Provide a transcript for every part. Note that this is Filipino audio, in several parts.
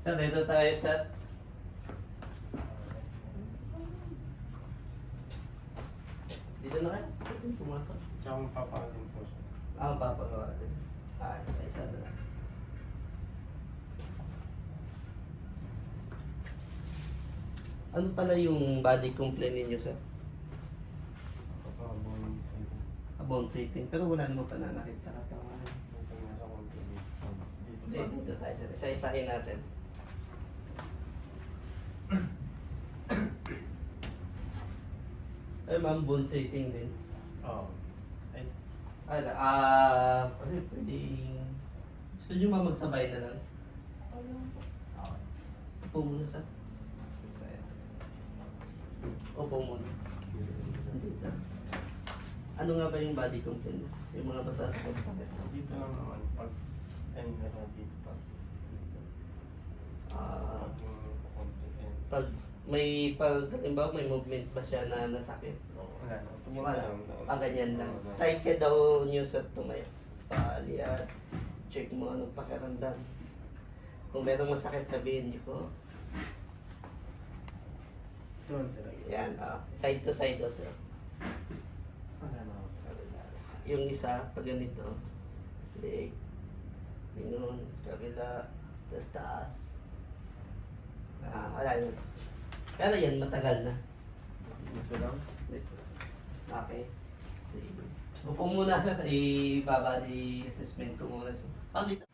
Sir, dito tayo sa... Dito na kayo? Pumasok. Tsaka mapapahalin po siya. Ah, papagawa din. Ah, isa-isa na lang. Ano pala yung body complaint ninyo, sir? Papabuhin sa ito. Bone setting. Pero wala naman pananakit sa katawan. Sa. Dito tayo, sir. Isa-isahin natin. Ay, ma'am, bone setting din. Oo. Ay, Ay, ah, pwede, pwede. Gusto nyo ma magsabay na lang? Okay. Upo muna sa. Upo muna. Ano nga ba yung body complaint? Yung mga masasakit-sakit. dito lang naman. Pag, ano na dito pa. Dito. Ah, Pag pag may pag halimbawa may movement ba siya na nasakit? Wala na. Tumula Wala. lang. Ah, ganyan lang. Oo, Try ka daw nyo sa tumayo. Paaliat. Check mo anong pakiramdam. Kung merong masakit, sabihin niyo ko. Talaga. Yan, ah. side to side also. Wala na. Yung isa, pag ganito, leg, lingon, kabila, tas taas. Ah, wala yun. Pero yan, matagal na. Dito lang. Okay. Sige. Upo muna sa i-babody assessment ko muna sa. Ah, dito.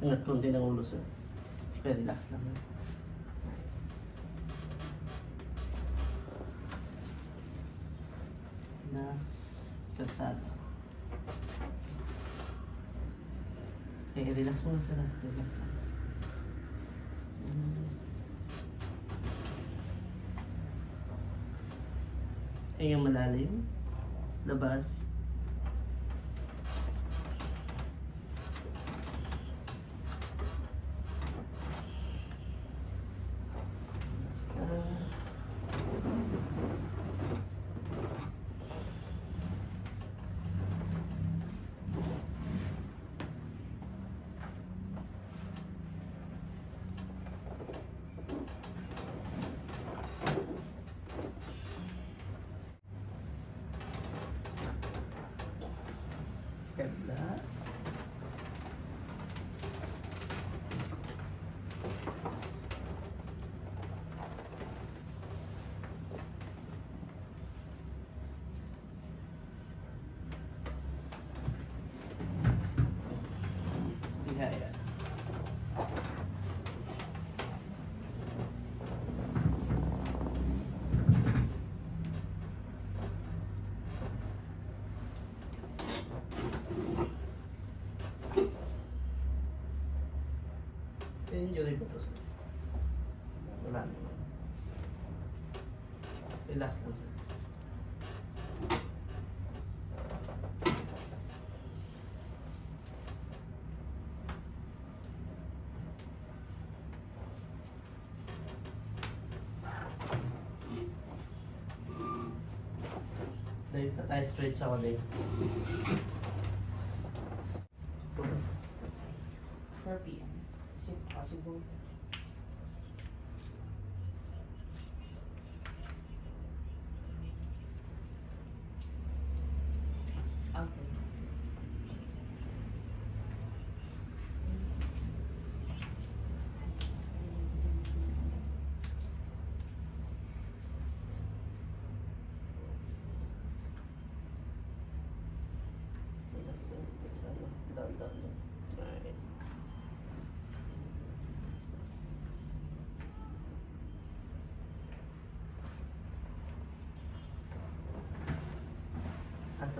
Ingat konti ng ulo sir. Okay, relax lang. Relax. Kalsado. Okay, relax muna sir. ah. Relax lang. Relax. Hinga malalim. Labas. Amen. Enjoy ko to sir. Wala naman. Relax lang sir. Dahil na straight sa kuling. 4 p.m. Is it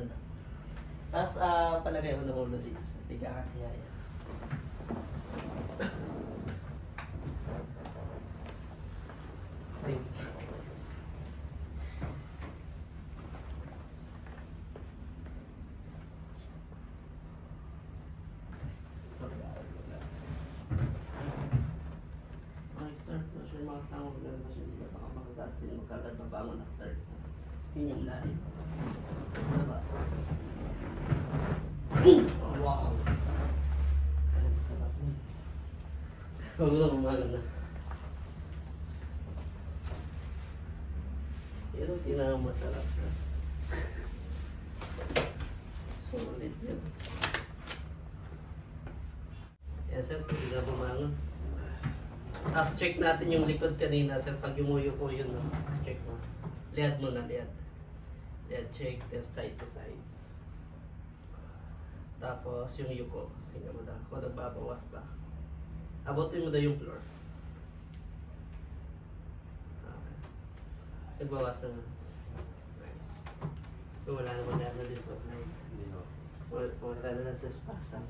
na. Tapos, ah, palagay mo ng ulo dito sa kagad mabangon after. Yun yung lalim. Wow! Huwag na umano na. Yun ang pinakamasarap sa Solid yun. Yan sir, hindi na bumangon. Tapos check natin yung likod kanina sir. Pag yumuyo po yun, no? check mo. Lihat mo na, lihat. Lihat, check the side to side. Tapos yung yuko, tingnan mo daw kung nagbabawas ba. Abutin mo daw yung floor. Okay. Nagbawas na. Nice. Kung wala naman na din po. Wala, na sa spasa.